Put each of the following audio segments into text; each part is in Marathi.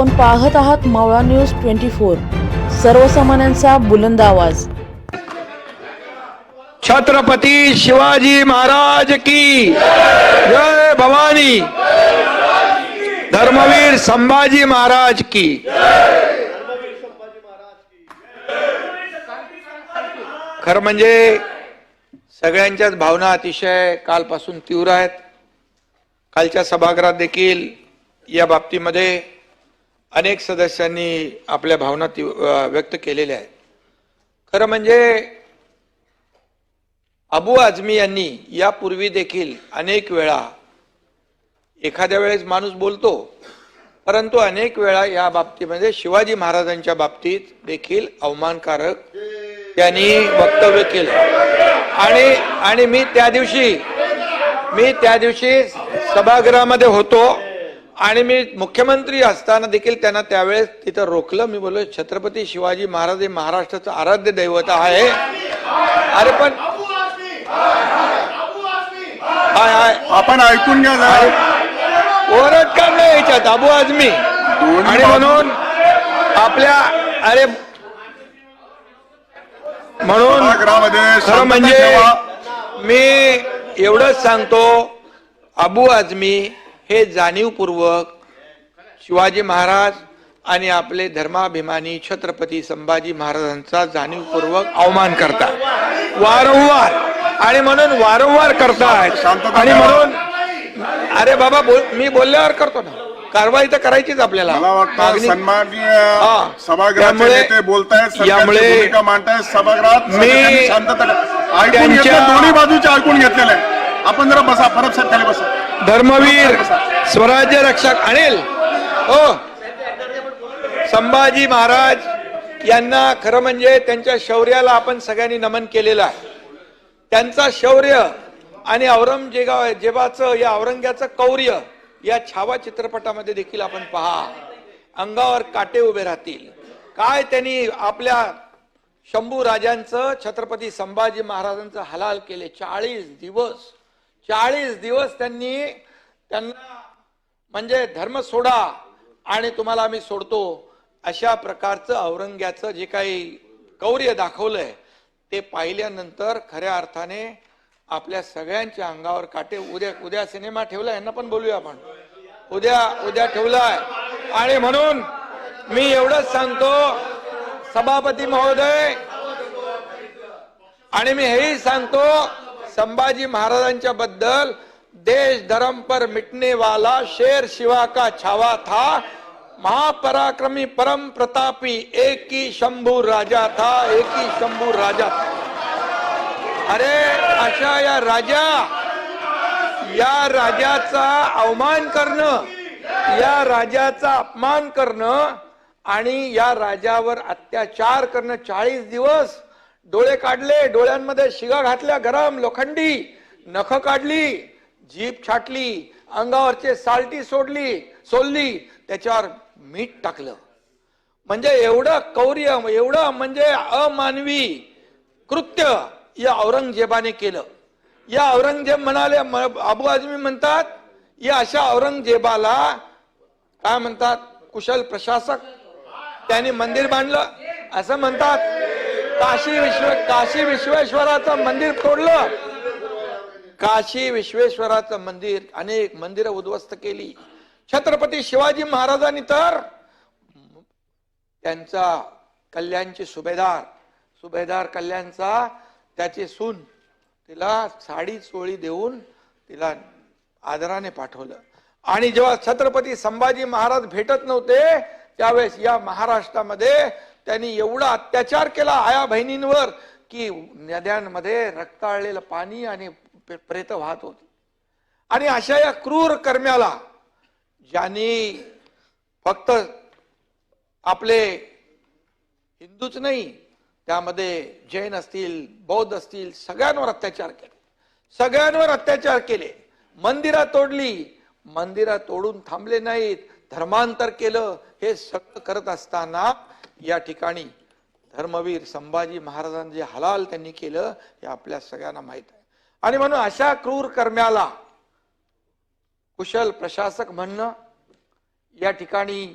आपण पाहत आहात मावळा न्यूज ट्वेंटी फोर. सर्वसामान्यांचा बुलंद आवाज. छत्रपती शिवाजी महाराज की जय भवानी. धर्मवीर संभाजी महाराज की. खर म्हणजे सगळ्यांच्याच भावना अतिशय कालपासून तीव्र आहेत. कालच्या सभागृहात देखील या बाबतीमध्ये अनेक सदस्यांनी आपल्या भावना व्यक्त केलेल्या आहेत. खरं म्हणजे अबू आझमी यांनी यापूर्वी देखील अनेक वेळा एखाद्या वेळेस माणूस बोलतो परंतु अनेक वेळा या बाबतीमध्ये शिवाजी महाराजांच्या बाबतीत देखील अवमानकारक त्यांनी वक्तव्य केलं. आणि आणि मी त्या दिवशी मी त्या दिवशी सभागृहामध्ये होतो. आणि मी मुख्यमंत्री असताना देखील त्यांना त्यावेळेस तिथं रोखलं. मी बोललो छत्रपती शिवाजी महाराज हे महाराष्ट्राचं आराध्य दैवत आहे. अरे पण हाय हाय. आपण ऐकून घ्या. ओरड का नाही याच्यात? अबू आझमी. आणि म्हणून आपल्या अरे म्हणून खरं म्हणजे. मी एवढंच सांगतो अबू आझमी हे जाणीवपूर्वक शिवाजी महाराज आणि आपले धर्माभिमानी छत्रपती संभाजी महाराजांचा जाणीवपूर्वक अवमान करतात. वारंवार. आणि म्हणून वारंवार करतायत आणि. म्हणून अरे बाबा बोल मी बोलल्यावर करतो ना. कारवाई तर करायचीच आपल्याला. बोलतायत सरकारची यामुळे- मांडतायत सभागृहात मी शांतता दोन्ही बाजूचे ऐकून घेतलेलं आहे आपण जरा बसा परत साहेब खाली बसा. धर्मवीर स्वराज्य रक्षक अनिल हो. संभाजी महाराज यांना खरं म्हणजे त्यांच्या शौर्याला आपण सगळ्यांनी नमन केलेलं आहे. त्यांचा शौर्य आणि औरंगजेबाचं या औरंग्याचं कौर्य या छावा चित्रपटामध्ये देखील आपण पहा. अंगावर काटे उभे राहतील. काय त्यांनी आपल्या शंभू राजांचं छत्रपती संभाजी महाराजांचं हलाल केले? चाळीस दिवस. चाळीस दिवस त्यांनी त्यांना म्हणजे धर्म सोडा आणि तुम्हाला आम्ही सोडतो अशा प्रकारचं औरंग्याचं जे काही कौर्य दाखवलंय ते पाहिल्यानंतर खऱ्या अर्थाने आपल्या सगळ्यांच्या अंगावर काटे. उद्या उद्या सिनेमा ठेवला यांना पण बोलूया आपण. उद्या उद्या ठेवलाय. आणि म्हणून मी एवढंच सांगतो सभापती महोदय आणि मी हेही सांगतो संभाजी महाराजांच्या बद्दल देश धर्म पर मिटने वाला शेर शिवा का छावा था? महापराक्रमी परम प्रतापी एक ही शंभू राजा था एक ही शंभू राजा अरे अशा या राजा या राजाचा अवमान करणं या राजाचा अपमान करणं आणि या राजावर अत्याचार करणं चाळीस दिवस डोळे काढले डोळ्यांमध्ये शिगा घातल्या गरम लोखंडी. नख काढली जीप छाटली अंगावरचे साल्टी सोडली सोलली त्याच्यावर मीठ टाकलं. म्हणजे एवढं कौर्य एवढं म्हणजे अमानवी कृत्य या औरंगजेबाने केलं. या औरंगजेब म्हणाले म- अबू आजमी म्हणतात या अशा औरंगजेबाला काय म्हणतात कुशल प्रशासक त्यांनी मंदिर बांधलं. असं म्हणतात काशी विश्व काशी विश्वेश्वराचं मंदिर तोडलं. काशी विश्वेश्वराचं मंदिर अनेक मंदिरं उद्ध्वस्त केली. छत्रपती शिवाजी महाराजांनी तर त्यांचा कल्याणचे सुभेदार सुभेदार कल्याणचा त्याची सून तिला साडी चोळी देऊन तिला आदराने पाठवलं. आणि जेव्हा छत्रपती संभाजी महाराज भेटत नव्हते त्यावेळेस या महाराष्ट्रामध्ये त्यांनी एवढा अत्याचार केला आया बहिणींवर की नद्यांमध्ये रक्ताळलेलं पाणी आणि प्रेत वाहत होती. आणि अशा या क्रूर कर्म्याला ज्यांनी फक्त आपले हिंदूच नाही त्यामध्ये जैन असतील बौद्ध असतील सगळ्यांवर अत्याचार केले. सगळ्यांवर अत्याचार केले. मंदिरं तोडली. मंदिरं तोडून थांबले नाहीत. धर्मांतर केलं हे सगळं करत असताना या ठिकाणी धर्मवीर संभाजी महाराजांनी जे हलाल त्यांनी केलं हे आपल्या सगळ्यांना माहीत आहे. आणि म्हणून अशा क्रूर कर्म्याला कुशल प्रशासक म्हणणं या ठिकाणी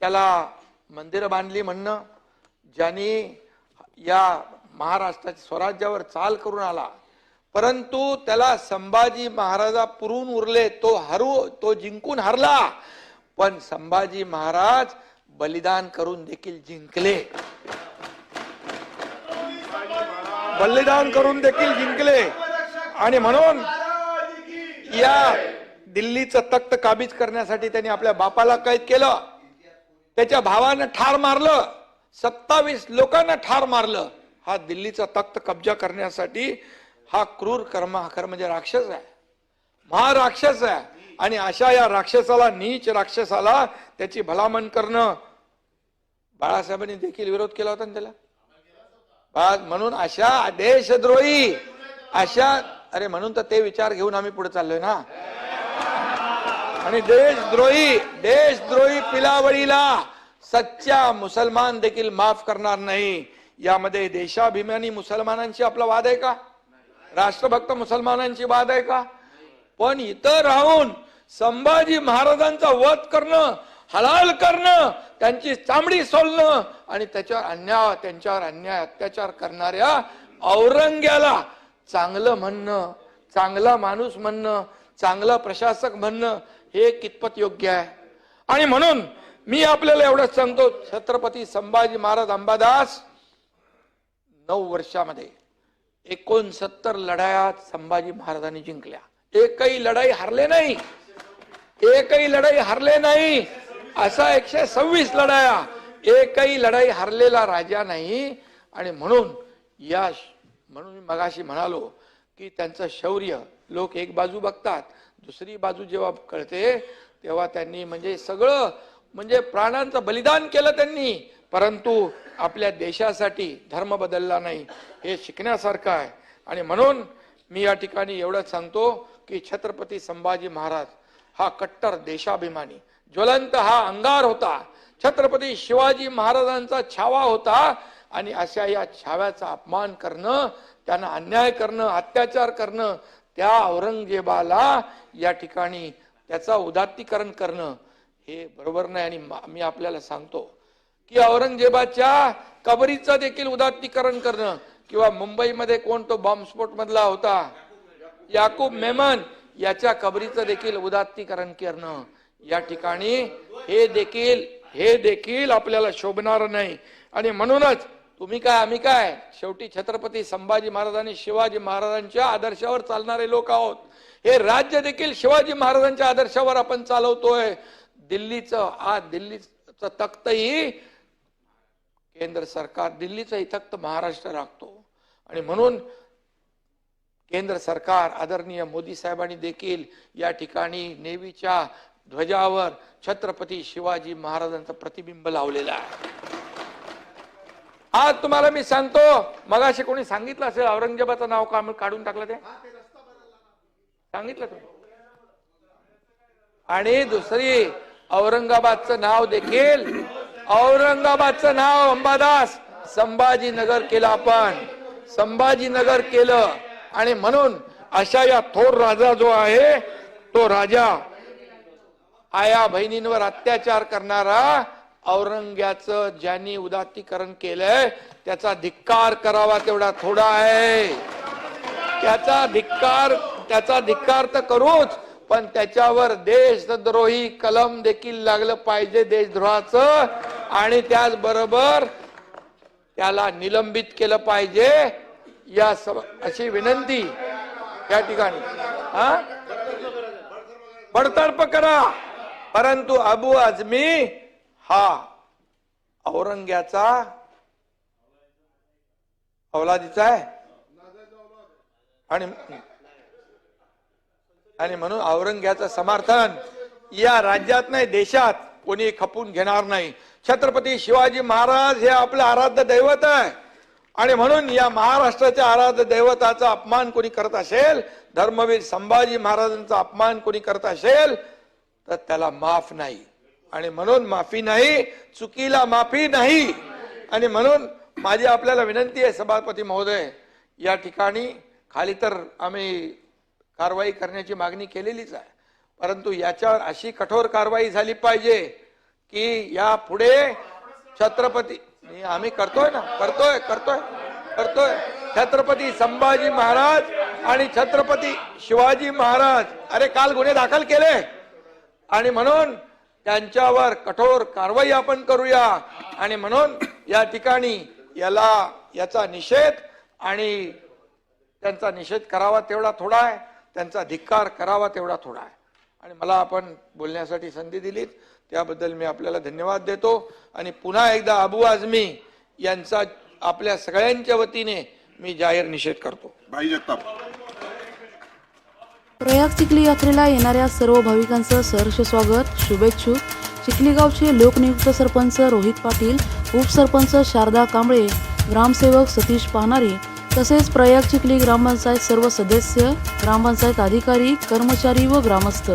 त्याला मंदिरं बांधली म्हणणं ज्यांनी या महाराष्ट्राच्या स्वराज्यावर चाल करून आला. परंतु त्याला संभाजी महाराजा पुरून उरले तो हरू तो जिंकून हरला. पण संभाजी महाराज बलिदान करून देखील जिंकले. बलिदान करून देखील जिंकले. आणि म्हणून या दिल्लीचं तख्त काबीज करण्यासाठी त्यांनी आपल्या बापाला कैद केलं. त्याच्या भावानं ठार मारलं. सत्तावीस लोकांना ठार मारलं. हा दिल्लीचा तख्त कब्जा करण्यासाठी हा क्रूर कर्म म्हणजे राक्षस आहे. महाराक्षस आहे. आणि अशा या राक्षसाला नीच राक्षसाला त्याची भलामण करणं. बाळासाहेबांनी देखील विरोध केला होता ना त्याला? म्हणून अशा देशद्रोही अशा अरे म्हणून तर ते विचार घेऊन आम्ही पुढे चाललोय ना. आणि देशद्रोही देशद्रोही पिलावळीला सच्चा मुसलमान देखील माफ करणार नाही. यामध्ये देशाभिमानी मुसलमानांशी आपला वाद आहे का? राष्ट्रभक्त मुसलमानांची वाद आहे का? पण इथं राहून संभाजी महाराजांचा वध करणं हलाल करणं त्यांची चामडी सोलणं आणि त्याच्यावर अन्याय त्यांच्यावर अन्याय अत्याचार करणाऱ्या औरंग्याला चांगलं म्हणणं चांगला माणूस म्हणणं चांगला प्रशासक म्हणणं हे कितपत योग्य आहे? आणि म्हणून मी आपल्याला एवढंच सांगतो छत्रपती संभाजी महाराज अंबादास नऊ वर्षामध्ये एकोणसत्तर लढायात संभाजी महाराजांनी जिंकल्या. एकही लढाई हरले नाही. एकही लढाई हरले नाही. असा एकशे सव्वीस लढाया. एकही लढाई हरलेला राजा नाही. आणि म्हणून या म्हणून मी मगाशी म्हणालो की त्यांचं शौर्य लोक एक बाजू बघतात दुसरी बाजू जेव्हा कळते तेव्हा त्यांनी म्हणजे सगळं म्हणजे प्राणांचं बलिदान केलं त्यांनी. परंतु आपल्या देशासाठी धर्म बदलला नाही. हे शिकण्यासारखं आहे. आणि म्हणून मी या ठिकाणी एवढंच सांगतो की छत्रपती संभाजी महाराज हा कट्टर देशाभिमानी. ज्वलंत हा अंगार होता. छत्रपती शिवाजी महाराजांचा छावा होता आणि अशा या छाव्याचा अपमान करणं त्यांना अन्याय करणं अत्याचार करणं त्या औरंगजेबाला या ठिकाणी त्याचा उदात्तीकरण करणं हे बरोबर नाही आणि मी आपल्याला सांगतो की औरंगजेबाच्या कबरीचं देखील उदात्तीकरण करणं किंवा मुंबईमध्ये कोण तो बॉम्बस्फोट मधला होता? याकूब मेमन. याच्या कबरीचं देखील उदात्तीकरण करणं. या ठिकाणी हे देखील हे देखील आपल्याला शोभणार नाही. आणि म्हणूनच तुम्ही काय आम्ही काय? शेवटी छत्रपती संभाजी महाराज आणि शिवाजी महाराजांच्या आदर्शावर चालणारे लोक आहोत. हे राज्य देखील शिवाजी महाराजांच्या आदर्शावर आपण चालवतोय. दिल्लीचं आज दिल्लीचं तख्तही केंद्र सरकार दिल्लीचंही तख्त महाराष्ट्र राखतो. आणि म्हणून केंद्र सरकार आदरणीय मोदी साहेबांनी देखील या ठिकाणी नेव्हीच्या ध्वजावर छत्रपती शिवाजी महाराजांचं प्रतिबिंब लावलेलं आहे. आज तुम्हाला मी सांगतो मगाशी कोणी सांगितलं असेल औरंगजेबाचं नाव का काढून टाकलं ते? सांगितलं तुम्ही. आणि दुसरी औरंगाबादचं नाव देखील औरंगाबादचं नाव अंबादास संभाजीनगर केलं आपण. संभाजीनगर केलं. आणि म्हणून अशा या थोर राजा जो आहे तो राजा आया बहिणींवर अत्याचार करणारा औरंग्याचं ज्यांनी उदात्तीकरण केलंय त्याचा धिक्कार करावा तेवढा थोडा आहे. त्याचा धिक्कार त्याचा धिक्कार तर करूच पण त्याच्यावर देशद्रोही कलम देखील लागलं पाहिजे देशद्रोहाचं आणि त्याचबरोबर त्याला निलंबित केलं पाहिजे. या सब अशी विनंती या ठिकाणी. हा? बडतर्फ करा. परंतु अबू आझमी हा औरंग्याचा औलादीचा आहे. आणि आणि म्हणून औरंग्याचं समर्थन या राज्यात नाही देशात कोणी खपून घेणार नाही. छत्रपती शिवाजी महाराज हे आपलं आराध्य दैवत आहे. आणि म्हणून या महाराष्ट्राच्या आराध्य दैवताचा अपमान कोणी करत असेल धर्मवीर संभाजी महाराजांचा अपमान कोणी करत असेल तर त्याला माफ नाही. आणि म्हणून माफी नाही चुकीला माफी नाही. आणि म्हणून माझी आपल्याला विनंती आहे सभापती महोदय या ठिकाणी खाली तर आम्ही कारवाई करण्याची मागणी केलेलीच आहे. परंतु याच्यावर अशी कठोर कारवाई झाली पाहिजे की या पुढे छत्रपती हे आम्ही करतोय ना करतोय करतोय करतोय. छत्रपती संभाजी महाराज आणि छत्रपती शिवाजी महाराज. अरे काल गुन्हे दाखल केले. आणि म्हणून त्यांच्यावर कठोर कारवाई आपण करूया. आणि म्हणून या ठिकाणी याला याचा निषेध आणि त्यांचा निषेध करावा तेवढा थोडा आहे. त्यांचा धिक्कार करावा तेवढा थोडा आहे. आणि मला आपण बोलण्यासाठी संधी दिलीत. त्याबद्दल मी आपल्याला धन्यवाद देतो. आणि पुन्हा एकदा अबू आझमी यांचा आपल्या सगळ्यांच्या वतीने मी जाहीर निषेध करतो. भाई जगताप. प्रयाग चिखली यात्रेला येणाऱ्या सर्व भाविकांचं सहर्ष स्वागत शुभेच्छुक चिखली गावचे लोकनियुक्त सरपंच रोहित पाटील उपसरपंच शारदा कांबळे ग्रामसेवक सतीश पानारे तसेच प्रयाग चिखली ग्रामपंचायत सर्व सदस्य ग्रामपंचायत अधिकारी कर्मचारी व ग्रामस्थ.